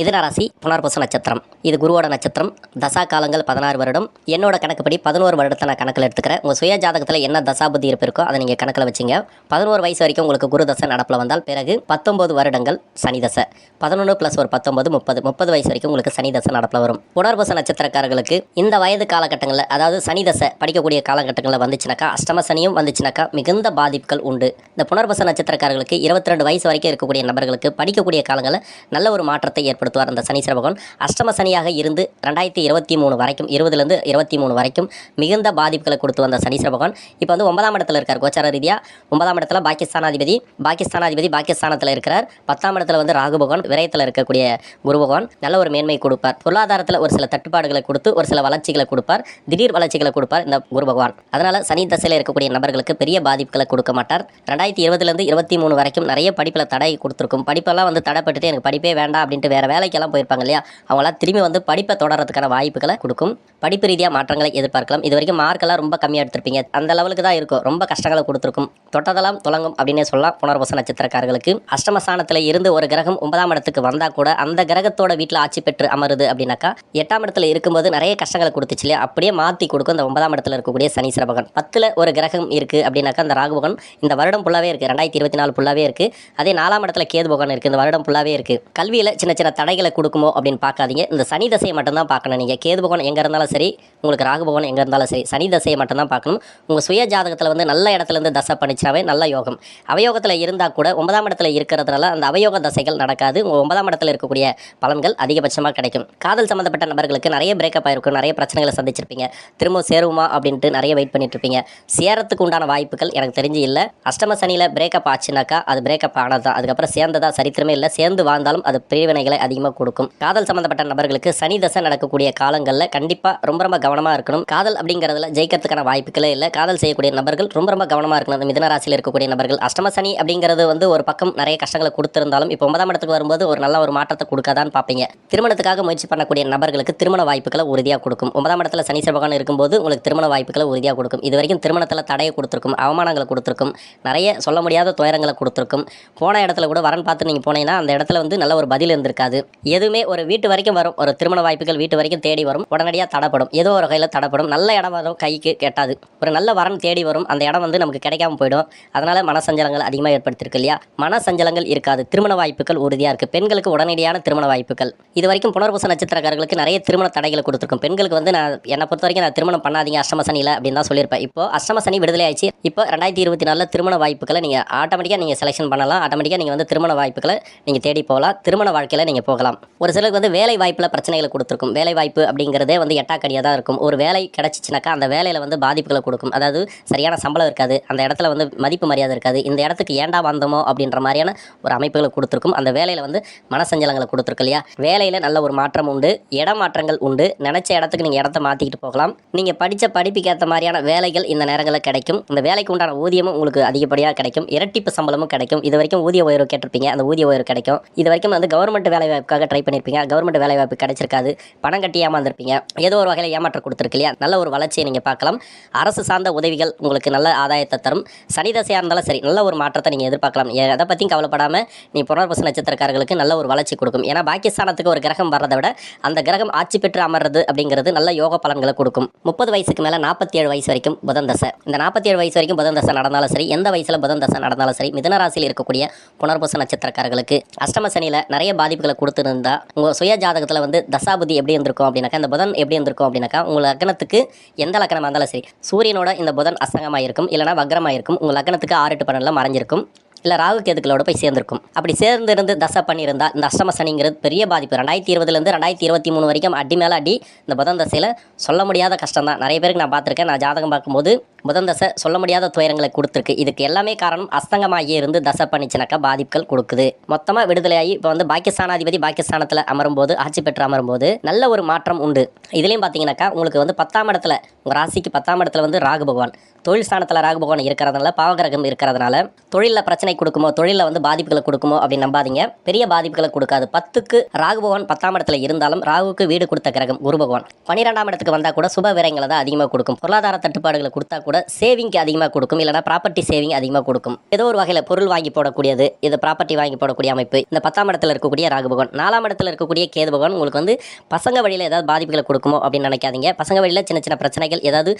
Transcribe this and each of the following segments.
மிதுன புனர்பூச நட்சத்திரம். இது குருவோட நட்சத்திரம். தசா காலங்கள் பதினாறு வருடம். என்னோட கணக்குப்படி பதினோரு வருடத்தை நான் கணக்கில் எடுத்துக்கிறேன். உங்கள் சுய ஜாதகத்தில் என்ன தசாபுத்தி இருப்பு இருக்கோ அதை நீங்கள் கணக்கில் வச்சிங்க. பதினோரு வயசு வரைக்கும் உங்களுக்கு குரு தசை நடப்பில் வந்தால் பிறகு பத்தொம்பது வருடங்கள் சனி தசை. பதினொன்று ப்ளஸ் ஒரு பத்தொம்பது முப்பது முப்பது வயசு வரைக்கும் உங்களுக்கு சனி தசை நடப்பில் வரும். புனர்பூச நட்சத்திரக்காரர்களுக்கு இந்த வயது காலகட்டங்களில் அதாவது சனி தசை படிக்கக்கூடிய காலகட்டங்களில் வந்துச்சுனாக்கா அஷ்டம சனியும் வந்துச்சுனாக்கா மிகுந்த பாதிப்புகள் உண்டு. இந்த புனர்பூச நட்சத்திரக்காரர்களுக்கு இருபத்தி ரெண்டு வயசு வரைக்கும் இருக்கக்கூடிய நபர்களுக்கு படிக்கக்கூடிய காலங்களில் நல்ல ஒரு மாற்றத்தை ஏற்படுத்துவார் அந்த சனீஸ்வர பகவான் அஷ்டம சனியாக இருந்து ரெண்டாயிரத்தி இருபத்தி மூணு வரைக்கும் இருபதுலேருந்து இருபத்தி மூணு வரைக்கும் மிகுந்த பாதிப்புகளை கொடுத்து வந்த சனீஸ்வர பகவான் இப்போ வந்து ஒன்பதாம் இடத்துல இருக்கார் கோச்சார ரீதியாக ஒன்பதாம் இடத்துல பாகிஸ்தானாதிபதி பாகிஸ்தானாதிபதி பாகிஸ்தானத்தில் இருக்கிறார். பத்தாம் இடத்துல வந்து ராகு பகவான் விரயத்தில் இருக்கக்கூடிய குரு பகவான். நல்ல ஒரு மேன்மை கொடுப்பார். பொருளாதாரத்தில் ஒரு சில தட்டுப்பாடுகளை கொடுத்து ஒரு சில வளர்ச்சிகளை கொடுப்பார். திடீர் வளர்ச்சிகளை கொடுப்பார் இந்த குரு பகவான். அதனால் சனி தசையில் இருக்கக்கூடிய நபர்களுக்கு பெரிய பாதிப்புகளை கொடுக்க மாட்டார். ரெண்டாயிரத்தி இருபதுலேருந்து இருபத்தி மூணு வரைக்கும் நிறைய படிப்பில் தடை கொடுத்துருக்கும். படிப்பெல்லாம் வந்து தடைப்பட்டுட்டு எனக்கு படிப்பே வேண்டாம் அப்படின்ட்டு வேறு வேலைக்கெல்லாம் போயிருப்பாங்க இல்லையா? அவங்களாம் திரும்பி வந்து படிப்பை தொடர்றதுக்கான வாய்ப்புகளை கொடுக்கும். படிப்பு ரீதியாக மாற்றங்களை எதிர்பார்க்கலாம். இது வரைக்கும் மார்க்கெல்லாம் ரொம்ப கம்மியாக எடுத்திருப்பீங்க. அந்த லெவலுக்கு தான் இருக்கும். ரொம்ப கஷ்டங்களை கொடுத்துருக்கும். தொட்டதெல்லாம் தொடங்கும் அப்படின்னே சொல்லலாம் புனர்வச நட்சத்திரக்காரர்களுக்கு. அஷ்டமஸ்தானத்தில் இருந்து ஒரு கிரகம் ஒன்பதாம் இடத்துக்கு வந்தால் கூட அந்த கிரகத்தோட வீட்டில் ஆட்சி பெற்று அமருது அப்படின்னாக்கா எட்டாம் இடத்துல இருக்கும்போது நிறைய கஷ்டங்களை கொடுத்துச்சு இல்லையா? அப்படியே மாற்றி கொடுக்கும் இந்த ஒன்பதாம் இடத்துல இருக்கக்கூடிய சனி பகவான். பத்தில் ஒரு கிரகம் இருக்குது அப்படின்னாக்கா அந்த ராகுபகன் இந்த வருடம் ஃபுல்லாகவே இருக்குது ரெண்டாயிரத்தி இருபத்தி நாலு ஃபுல்லாகவே இருக்குது அதே நாலாம் இடத்துல கேது பகவான் இருக்குது இந்த வருடம் ஃபுல்லாகவே இருக்குது கல்வியில் சின்ன சின்ன தடைகளை கொடுக்குமோ அப்படின்னு பார்க்காதீங்க. இந்த சனி தசையை மட்டும்தான் பார்க்கணும் நீங்கள் கேது பகவான் எங்கே இருந்தாலும் சரி உங்களுக்கு ராகு பகவான் எங்கே இருந்தாலும் சரி சனி தசையை மட்டும்தான் பார்க்கணும். உங்கள் சுய ஜாதகத்தில் வந்து நல்ல இடத்துல இருந்து தசை பண்ணிச்சாவே நல்ல யோகம். அவயோகத்தில் இருந்தால் கூட ஒன்பதாம் இடத்துல இருக்கிறதுனால அந்த அவயோக தசைகள் நடக்காது. உங்கள் ஒன்பதாம் இடத்துல இருக்கக்கூடிய பலன்கள் அதிகபட்சமாக கிடைக்கும். காதல் சம்மந்தப்பட்ட நபர்களுக்கு நிறைய பிரேக்கப் ஆகிருக்கும் நிறைய பிரச்சனைகளை சந்திச்சிருப்பீங்க. திரும்ப சேருமா அப்படின்ட்டு நிறைய வெயிட் பண்ணிட்டு இருப்பீங்க. சேரத்துக்கு உண்டான வாய்ப்புகள் எனக்கு தெரிஞ்சு இல்லை. அஷ்டம சனியில் பிரேக்கப் ஆச்சுனாக்கா அது பிரேக்கப் ஆனது தான் அதுக்கப்புறம் சேர்ந்ததா சரித்திரமே இல்லை. சேர்ந்து வாழ்ந்தாலும் அது பிரிவினைகளை அதிகமாக கொடுக்கும். காதல் சம்மந்தப்பட்ட நபர்களுக்கு சனி தசை நடக்கக்கூடிய காலங்களில் கண்டிப்பாக ரொம்ப ரொம்ப கவனமாக இருக்கணும். காதல் அப்படிங்கிறதுல ஜெயிக்கிறதுக்கான வாய்ப்புகளே இல்லை. காதல் செய்யக்கூடிய நபர்கள் ரொம்ப ரொம்ப கவனமாக இருக்கணும். அந்த மிதன ராசியில் இருக்கக்கூடிய நபர்கள் அஷ்டம சனி அப்படிங்கிறது வந்து ஒரு பக்கம் நிறைய கஷ்டங்களை கொடுத்திருந்தாலும் இப்போ ஒன்பதாம் இடத்துக்கு வரும்போது ஒரு நல்ல ஒரு மாற்றத்தை கொடுக்காதான்னு பார்ப்பீங்க. திருமணத்துக்காக முயற்சி பண்ணக்கூடிய நபர்களுக்கு திருமண வாய்ப்புகளை உறுதியாக கொடுக்கும். ஒன்பதாம் இடத்துல சனி செவ்வாய் இருக்கும்போது உங்களுக்கு திருமண வாய்ப்புகளை உறுதியாக கொடுக்கும். இது வரைக்கும் திருமணத்தில் தடையை கொடுத்துருக்கும் அவமானங்களை கொடுத்துருக்கும் நிறைய சொல்ல முடியாத துயரங்களை கொடுத்துருக்கும். போன இடத்துல கூட வரன் பார்த்து நீங்கள் போனீங்கன்னா அந்த இடத்துல வந்து நல்ல ஒரு பதில் இருந்திருக்காது. எதுவுமே ஒரு வீட்டு வரைக்கும் வரும். ஒரு திருமண வாய்ப்புகள் வீட்டு வரைக்கும் தேடி வரும். உடனடியாக தடப்படும். ஏதோ ஒரு வகையில் தடப்படும். நல்ல இடம் வரும் கைக்கு கெட்டாது. ஒரு நல்ல வரன் தேடி வரும். அந்த இடம் வந்து நமக்கு கிடைக்காம போயிடும். அதனால மனசஞ்சலங்கள் அதிகமாக ஏற்படுத்திருக்கு இல்லையா? மனசஞ்சலங்கள் இருக்காது. திருமண வாய்ப்புகள் உறுதியாக இருக்குது பெண்களுக்கு உடனடியான திருமண வாய்ப்புகள். இது வரைக்கும் புனர்பூச நட்சத்திரக்காரர்களுக்கு நிறைய திருமண தடைகளை கொடுத்துருக்கும். பெண்களுக்கு வந்து நான் என்னை பொறுத்த வரைக்கும் நான் திருமணம் பண்ணாதீங்க. அஷ்டம சனியில் அப்படின்னு தான் சொல்லியிருப்பேன். இப்போ அஷ்டம சனி விடுதலை ஆயிடுச்சு. இப்போ ரெண்டாயிரத்தி இருபத்தி நாலில் திருமண வாய்ப்புகளை நீங்கள் ஆட்டோமேட்டிக்காக நீங்கள் செலெக்ஷன் பண்ணலாம். ஆட்டோமேட்டிக்காக நீங்கள் வந்து திருமண வாய்ப்புகளை நீங்கள் தேடி போகலாம். திருமண வாழ்க்கையில் நீங்கள் போகலாம். ஒரு சிலருக்கு வந்து வேலை வாய்ப்பில் பிரச்சனைகளை கொடுத்துருக்கும். வேலை வாய்ப்பு அப்படிங்கிறதே வந்து எட்டாக்கடியாக தான் இருக்கும். ஒரு வேலை கிடச்சிச்சினாக்கா அந்த வேலையில் வந்து பாதிப்புகளை கொடுக்கும். அதாவது சரியான சம்பளம் இருக்காது. அந்த இடத்துல வந்து மதிப்பு மரியாதை இருக்காது. இந்த இடத்துக்கு ஏன்டா வந்தோமோ அப்படின்ற மாதிரியான ஒரு அமைப்புகளை கொடுத்துருக்கும். அந்த வேலையில் வந்து மனசஞ்சலங்களை கொடுத்துருக்கு இல்லையா? வேலையில் நல்ல ஒரு மாற்றம் உண்டு. இடமாற்றங்கள் உண்டு. நினச்ச இடத்துக்கு நீங்கள் இடத்த மாற்றிக்கிட்டு போகலாம். நீங்கள் படித்த படிப்புக்கு ஏற்ற மாதிரியான வேலைகள் இந்த நேரங்களில் கிடைக்கும். இந்த வேலைக்கு உண்டான ஊதியமும் உங்களுக்கு அதிகப்படியாக கிடைக்கும். இரட்டிப்பு சம்பளமும் கிடைக்கும். இது வரைக்கும் ஊதிய உயர்வு கேட்டிருப்பீங்க. அந்த ஊதிய உயர்வு கிடைக்கும். இது வரைக்கும் வந்து கவர்மெண்ட் வேலை வாய்ப்புக்காக ட்ரை பண்ணியிருப்பீங்க கவர்மெண்ட் வேலை வாய்ப்பு கிடைச்சிருக்காது. பணம் கட்டி ஏமாந்துருப்பீங்க. ஏதோ ஒரு வகையில் ஏமாற்றம் கொடுத்துருக்கு இல்லையா? நல்ல ஒரு வளர்ச்சியை நீங்கள் பார்க்கலாம். அரசு சார்ந்த உதவிகள் உங்களுக்கு நல்ல ஆதாயத்தை தரும். சனி தசையாக இருந்தாலும் சரி நல்ல ஒரு மாற்றத்தை நீங்கள் எதிர்பார்க்கலாம். எ- எதை பற்றியும் கவலைப்படாமல் நீ புனர்பச நட்சத்திரக்காரர்களுக்கு நல்ல ஒரு வளர்ச்சி கொடுக்கும். ஏன்னா பாக்கியஸ்தானத்துக்கு ஒரு கிரகம் வர்றதை விட அந்த கிரகம் ஆட்சி பெற்று அமர்றது அப்படிங்கிறது நல்ல யோக பலன்களை கொடுக்கும். முப்பது வயசுக்கு மேலே நாற்பத்தி ஏழு வயசு வரைக்கும் புதன் தசை. இந்த நாற்பத்தி ஏழு வயசு வரைக்கும் புதன் தசை நடந்தாலும் சரி எந்த வயசில் புதன் தசை நடந்தாலும் சரி மிதனராசியில் இருக்கக்கூடிய புனர்பூச நட்சத்திரக்காரர்களுக்கு அஷ்டம சனியில் நிறைய பாதிப்புகளை கொடுத்துருந்தா. உங்கள் சுய ஜாதகத்தில் வந்து தசாபுதி எப்படி இருந்திருக்கும் அப்படின்னாக்கா இந்த புதன் எப்படி இருந்திருக்கும் அப்படின்னாக்கா உங்கள் லக்னத்துக்கு எந்த லக்னமாக இருந்தாலும் சரி சூரியனோட இந்த புதன் அஸ்தங்கமாக இருக்கும் இல்லைனா வக்ரமாக இருக்கும் உங்கள் லக்னத்துக்கு ஆறு எட்டு பன்னெண்டில் மறைஞ்சிருக்கும் இல்லை ராகு கேதுக்களோட போய் சேர்ந்திருக்கும். அப்படி சேர்ந்திருந்து தசை பண்ணியிருந்தா இந்த அஷ்டம சனிங்கிறது பெரிய பாதிப்பு. ரெண்டாயிரத்தி இருபதுலேருந்து ரெண்டாயிரத்தி இருபத்தி மூணு வரைக்கும் அடி மேலே அடி இந்த புதன் தசையில் சொல்ல முடியாத கஷ்டம் தான் நிறைய பேருக்கு நான் பார்த்துருக்கேன் நான் ஜாதகம் பார்க்கும்போது புதன் தசை சொல்ல முடியாத துயரங்களை கொடுத்துருக்கு. இதுக்கு எல்லாமே காரணம் அஸ்தங்கமாகி இருந்து தசை பண்ணிச்சுனாக்கா பாதிப்புகள் கொடுக்குது. மொத்தமாக விடுதலையாகி இப்போ வந்து பாகிஸ்தானாதிபதி பாகிஸ்தானத்தில் அமரும்போது ஆட்சி பெற்று அமரும்போது நல்ல ஒரு மாற்றம் உண்டு. இதுலேயும் பார்த்தீங்கன்னாக்கா உங்களுக்கு வந்து பத்தாம் இடத்துல உங்கள் ராசிக்கு பத்தாம் இடத்துல வந்து ராகு பகவான். தொழில் ஸ்தானத்தில் ராகு பகவான் இருக்கிறதுனால பாவகிரகம் இருக்கிறதுனால தொழிலில் பிரச்சனை கொடுக்குமோ தொழிலில் வந்து பாதிப்புகளை கொடுக்குமோ அப்படின்னு நம்பாதீங்க. பெரிய பாதிப்புகளை கொடுக்காது. பத்துக்கு ராகு பகவான் பத்தாம் இடத்துல இருந்தாலும் ராகுவுக்கு வீடு கொடுத்த கிரகம் குரு பகவான். பன்னிரெண்டாம் இடத்துக்கு வந்தால் கூட சுப விரயங்களை தான் அதிகமாக கொடுக்கும். பொருளாதார தட்டுப்பாடுகளை கொடுத்தா கூட கூட சேவிங்க்கு அதிகமாக கொடுக்கும். இல்லைனா ப்ராப்பர்ட்டி சேவிங் அதிகமாக கொடுக்கும். ஏதோ ஒரு வகையில் பொருள் வாங்கி போடக்கூடியது இது ப்ராப்பர்ட்டி வாங்கி போடக்கூடிய அமைப்பு. இந்த பத்தாம் இடத்துல இருக்கக்கூடிய ராகு பகவான். நாலாம் இடத்துல இருக்கக்கூடிய கேது பகவான் உங்களுக்கு வந்து பசங்க வழியில் ஏதாவது பாதிப்புகளை கொடுக்குமோ அப்படின்னு நினைக்காதீங்க. பசங்க வழியில் சின்ன சின்ன பிரச்சனைகள் ஏதாவது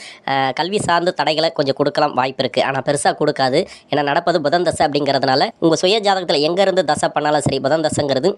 கல்வி சார்ந்த தடைகளை கொஞ்சம் கொடுக்கலாம் வாய்ப்பு இருக்குது ஆனால் பெருசாக கொடுக்காது. ஏன்னா நடப்பது புதன் தசை அப்படிங்கிறதுனால உங்கள் சுய ஜாதகத்தில் எங்கேருந்து தசை பண்ணாலும் சரி புதன் தசைங்கிறது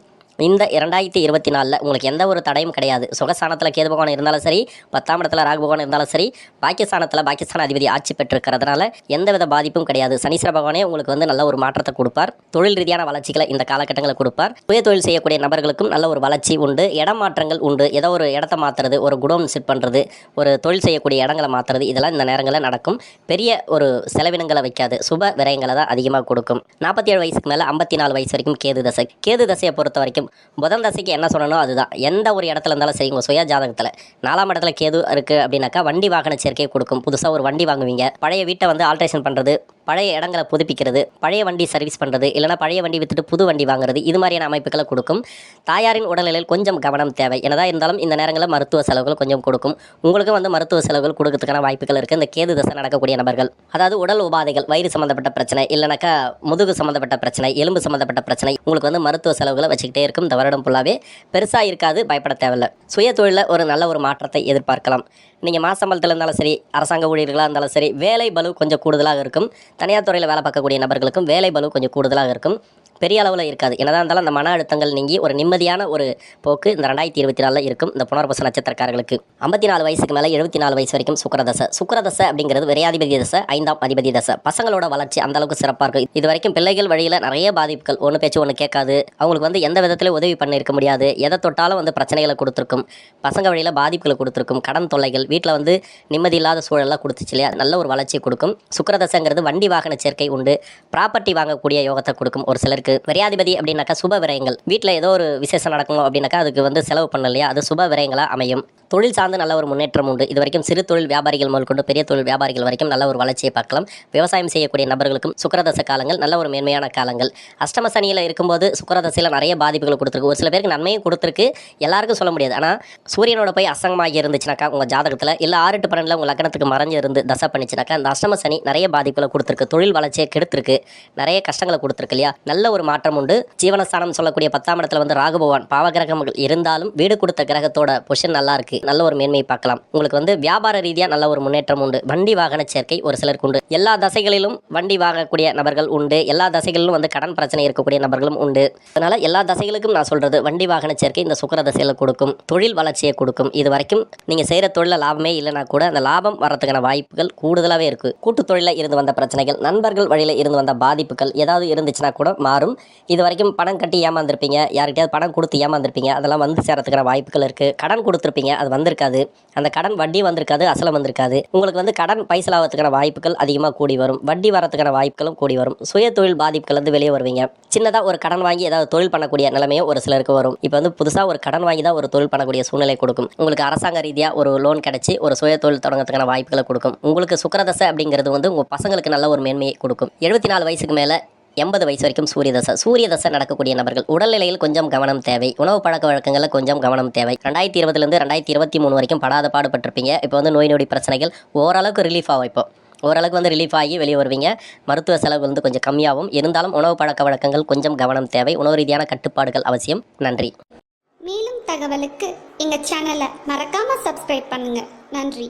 இந்த இரண்டாயிரத்தி இருபத்தி நாலில் உங்களுக்கு எந்த ஒரு தடையும் கிடையாது. சுகஸ்தானத்தில் கேது பகவான் இருந்தாலும் சரி பத்தாம் இடத்துல ராகு பகவான் இருந்தாலும் சரி பாகிஸ்தானத்தில் பாகிஸ்தான் அதிபதி ஆட்சி பெற்றிருக்கிறதுனால எந்தவித பாதிப்பும் கிடையாது. சனீஸ்வர பகவானே உங்களுக்கு வந்து நல்ல ஒரு மாற்றத்தை கொடுப்பார். தொழில் ரீதியான வளர்ச்சிகளை இந்த காலகட்டங்களை கொடுப்பார். சுய தொழில் செய்யக்கூடிய நபர்களுக்கும் நல்ல ஒரு வளர்ச்சி உண்டு. இடம் மாற்றங்கள் உண்டு. ஏதோ ஒரு இடத்த மாற்றுறது ஒரு குடோன் செட் பண்ணுறது ஒரு தொழில் செய்யக்கூடிய இடங்களை மாற்றுறது இதெல்லாம் இந்த நேரங்களில் நடக்கும். பெரிய ஒரு செலவினங்களை வைக்காது. சுப விரயங்களை தான் அதிகமாக கொடுக்கும். நாற்பத்தி ஏழு வயசுக்கு மேலே ஐம்பத்தி நாலு வயசு வரைக்கும் கேது தசை. கேது தசையை பொறுத்த வரைக்கும் புதன் தசைக்கு என்ன சொல்லணும் அதுதான். எந்த ஒரு இடத்துல இருந்தாலும் சரி உங்கள் சுய ஜாதகத்தில் நாலாம் இடத்துல கேது இருக்குது அப்படின்னாக்கா வண்டி வாகன சேர்க்கையை கொடுக்கும். புதுசாக ஒரு வண்டி வாங்குவீங்க. பழைய வீட்டை வந்து ஆல்ட்ரேஷன் பண்ணுறது பழைய இடங்களை புதுப்பிக்கிறது பழைய வண்டி சர்வீஸ் பண்ணுறது இல்லைனா பழைய வண்டி விற்றுட்டு புது வண்டி வாங்குறது இது மாதிரியான அமைப்புகளை கொடுக்கும். தாயாரின் உடல்நிலையில் கொஞ்சம் கவனம் தேவை. என்னதான் இருந்தாலும் இந்த நேரங்களில் மருத்துவ செலவுகள் கொஞ்சம் கொடுக்கும். உங்களுக்கும் வந்து மருத்துவ செலவுகள் கொடுக்கறதுக்கான வாய்ப்புகள் இருக்குது இந்த கேது தசை நடக்கக்கூடிய நபர்கள் அதாவது உடல் உபாதைகள் வயிறு சம்மந்தப்பட்ட பிரச்சனை இல்லைனாக்கா முதுகு சம்மந்தப்பட்ட பிரச்சனை எலும்பு சம்மந்தப்பட்ட பிரச்சனை உங்களுக்கு வந்து மருத்துவ செலவுகளை வச்சுக்கிட்டே இருக்கும். இந்த வருடம் ஃபுல்லாகவே பெருசாக இருக்காது பயப்பட தேவையில்ல. சுய தொழிலில் ஒரு நல்ல ஒரு மாற்றத்தை எதிர்பார்க்கலாம். நீங்கள் மாசம்பளத்தில் இருந்தாலும் சரி அரசாங்க ஊழியர்களாக இருந்தாலும் சரி வேலை பலு கொஞ்சம் கூடுதலாக இருக்கும். தனியார் துறையில் வேலை பார்க்கக்கூடிய நபர்களுக்கும் வேலை பளு கொஞ்சம் கூடுதலாக இருக்கும். பெரிய அளவில் இருக்காது. என்னதான் இருந்தாலும் அந்த மன அழுத்தங்கள் நீங்கி ஒரு நிம்மதியான ஒரு போக்கு இந்த ரெண்டாயிரத்தி இருபத்தி நாலில் இருக்கும். இந்த புனர்பச நட்சத்திரக்காரர்களுக்கு ஐம்பத்தி நாலு வயசுக்கு மேலே எழுபத்தி நாலு வயசு வரைக்கும் சுக்கரதசை. சுக்கரதசை அப்படிங்கிறது விரையாதிபதி தசை ஐந்தாம் அதிபதி தசை. பசங்களோட வளர்ச்சி அந்த அளவுக்கு சிறப்பாக இருக்கும். இது வரைக்கும் பிள்ளைகள் வழியில் நிறைய பாதிப்புகள். ஒன்று பேச்சு ஒன்று கேட்காது. அவங்களுக்கு வந்து எந்த விதத்திலும் உதவி பண்ணியிருக்க முடியாது. எதை தொட்டாலும் வந்து பிரச்சனைகளை கொடுத்துருக்கும். பசங்க வழியில் பாதிப்புகளை கொடுத்துருக்கும். கடன் தொல்லைகள் வீட்டில் வந்து நிம்மதி இல்லாத சூழலாம் கொடுத்துச்சு இல்லையா? நல்ல ஒரு வளர்ச்சியை கொடுக்கும். சுக்கரதசைங்கிறது வண்டி வாகன சேர்க்கை உண்டு. ப்ராப்பர்ட்டி வாங்கக்கூடிய யோகத்தை கொடுக்கும் ஒரு சிலருக்கு. விரையாதிபதி அப்படின்னாக்கா சுப விரயங்கள். வீட்டில் ஏதோ ஒரு விசேஷம் நடக்கணும் அப்படின்னாக்கா அதுக்கு வந்து செலவு பண்ண இல்லையா? அது சுப விரயங்களாக அமையும். தொழில் சார்ந்து நல்ல ஒரு முன்னேற்றம் உண்டு. இது வரைக்கும் சிறு தொழில் வியாபாரிகள் முதல் கொண்டு பெரிய தொழில் வியாபாரிகள் வரைக்கும் நல்ல ஒரு வளர்ச்சியை பார்க்கலாம். விவசாயம் செய்யக்கூடிய நபர்களுக்கும் சுக்கரதச காலங்கள் நல்ல ஒரு மேன்மையான காலங்கள். அஷ்டம சனியில் இருக்கும்போது சுக்கரதசையில் நிறைய பாதிப்புகள் கொடுத்துருக்கு. ஒரு சில பேருக்கு நன்மையும் கொடுத்துருக்கு. எல்லாருக்கும் சொல்ல முடியாது. ஆனால் சூரியனோட போய் அசங்கமாகி இருந்துச்சுனாக்கா உங்கள் ஜாதகத்தில் இல்லை ஆறு எட்டு பன்னெண்டில் உங்கள் லக்னத்துக்கு மறைஞ்சு இருந்து தசை பண்ணிச்சுனாக்கா அந்த அஷ்டம சனி நிறைய பாதிப்புகளை கொடுத்துருக்கு. தொழில் வளர்ச்சியை கெடுத்திருக்கு. நிறைய கஷ்டங்களை கொடுத்துருக்கு இல்லையா? நல்ல ஒரு மாற்றம் உண்டு. ஜீவனஸ்தானம் சொல்லக்கூடிய பத்தாம் இடத்துல வந்து ராகு பகவான் பாவகிரகங்கள் இருந்தாலும் வீடு கொடுத்த கிரகத்தோட பொசிஷன் நல்லா இருக்கு. நல்ல ஒரு மேன்மையை பார்க்கலாம். உங்களுக்கு வந்து வியாபார ரீதியாக நல்ல ஒரு முன்னேற்றம் உண்டு. வண்டி வாகன சேர்க்கை ஒரு சிலருக்கு உண்டு. எல்லா தசைகளிலும் வண்டி வாங்கக்கூடிய நபர்கள் உண்டு. எல்லா தசைகளிலும் வந்து கடன் பிரச்சனை இருக்கக்கூடிய நபர்களும் உண்டு. அதனால எல்லா தசைகளுக்கும் நான் சொல்றது வண்டி வாகன சேர்க்கை இந்த சுக்கர தசையில கொடுக்கும். தொழில் வளர்ச்சியை கொடுக்கும். இது வரைக்கும் நீங்க செய்யற தொழில லாபமே இல்லைனா கூட அந்த லாபம் வரதுக்கான வாய்ப்புகள் கூடுதலாகவே இருக்கு. கூட்டு தொழில இருந்து வந்த பிரச்சனைகள் நண்பர்கள் வழியில இருந்து வந்த பாதிப்புகள் ஏதாவது இருந்துச்சுன்னா கூட மாறும். இது வரைக்கும் பணம் கட்டி ஏமாந்துருப்பீங்க. யார்கிட்டயாவது பணம் கொடுத்து ஏமாந்துருப்பீங்க. அதெல்லாம் வந்து சேரத்துக்கான வாய்ப்புகள் இருக்குது கடன் கொடுத்துருப்பீங்க. அது வந்திருக்காது. அந்த கடன் வட்டி வந்திருக்காது. அசலம் வந்திருக்காது. உங்களுக்கு வந்து கடன் பைசலாவதுக்கான வாய்ப்புகள் அதிகமாக கூடி வரும். வட்டி வரத்துக்கான வாய்ப்புகளும் கூடி வரும். சுய தொழில் பாதிப்புகள் வந்து வெளியே வருவீங்க. சின்னதாக ஒரு கடன் வாங்கி ஏதாவது தொழில் பண்ணக்கூடிய நிலைமையும் ஒரு சிலருக்கு வரும். இப்போ வந்து புதுசாக ஒரு கடன் வாங்கி தான் ஒரு தொழில் பண்ணக்கூடிய சூழ்நிலை கொடுக்கும். உங்களுக்கு அரசாங்க ரீதியாக ஒரு லோன் கிடைச்சி ஒரு சுய தொழில் தொடங்கிறதுக்கான வாய்ப்புகளை கொடுக்கும். உங்களுக்கு சுக்கரதசை அப்படிங்கிறது வந்து உங்கள் பசங்களுக்கு நல்ல ஒரு மேன்மையை கொடுக்கும். எழுபத்தி நாலு வயசுக்கு மேலே எண்பது வயசு வரைக்கும் சூரிய தசை சூரிய தசை நடக்கக்கூடிய நபர்கள் உடல்நிலையில் கொஞ்சம் கவனம் தேவை. உணவு பழக்க வழக்கங்களில் கொஞ்சம் கவனம் தேவை. ரெண்டாயிரத்தி இருபதுலேருந்து ரெண்டாயிரத்தி இருபத்தி மூணு வரைக்கும் படாத பாடுபட்டிருப்பீங்க. இப்போ வந்து நோய் நொடி பிரச்சனைகள் ஓரளவுக்கு ரிலீஃப் ஆகும் இப்போ. ஓரளவுக்கு வந்து ரிலீஃப் ஆகி வெளியே வருவீங்க. மருத்துவ செலவு வந்து கொஞ்சம் கம்மியாகும். இருந்தாலும் உணவு பழக்க வழக்கங்கள் கொஞ்சம் கவனம் தேவை. உணவு ரீதியான கட்டுப்பாடுகள் அவசியம். நன்றி. மேலும் தகவலுக்கு எங்கள் சேனலை மறக்காமல் சப்ஸ்கிரைப் பண்ணுங்கள் நன்றி.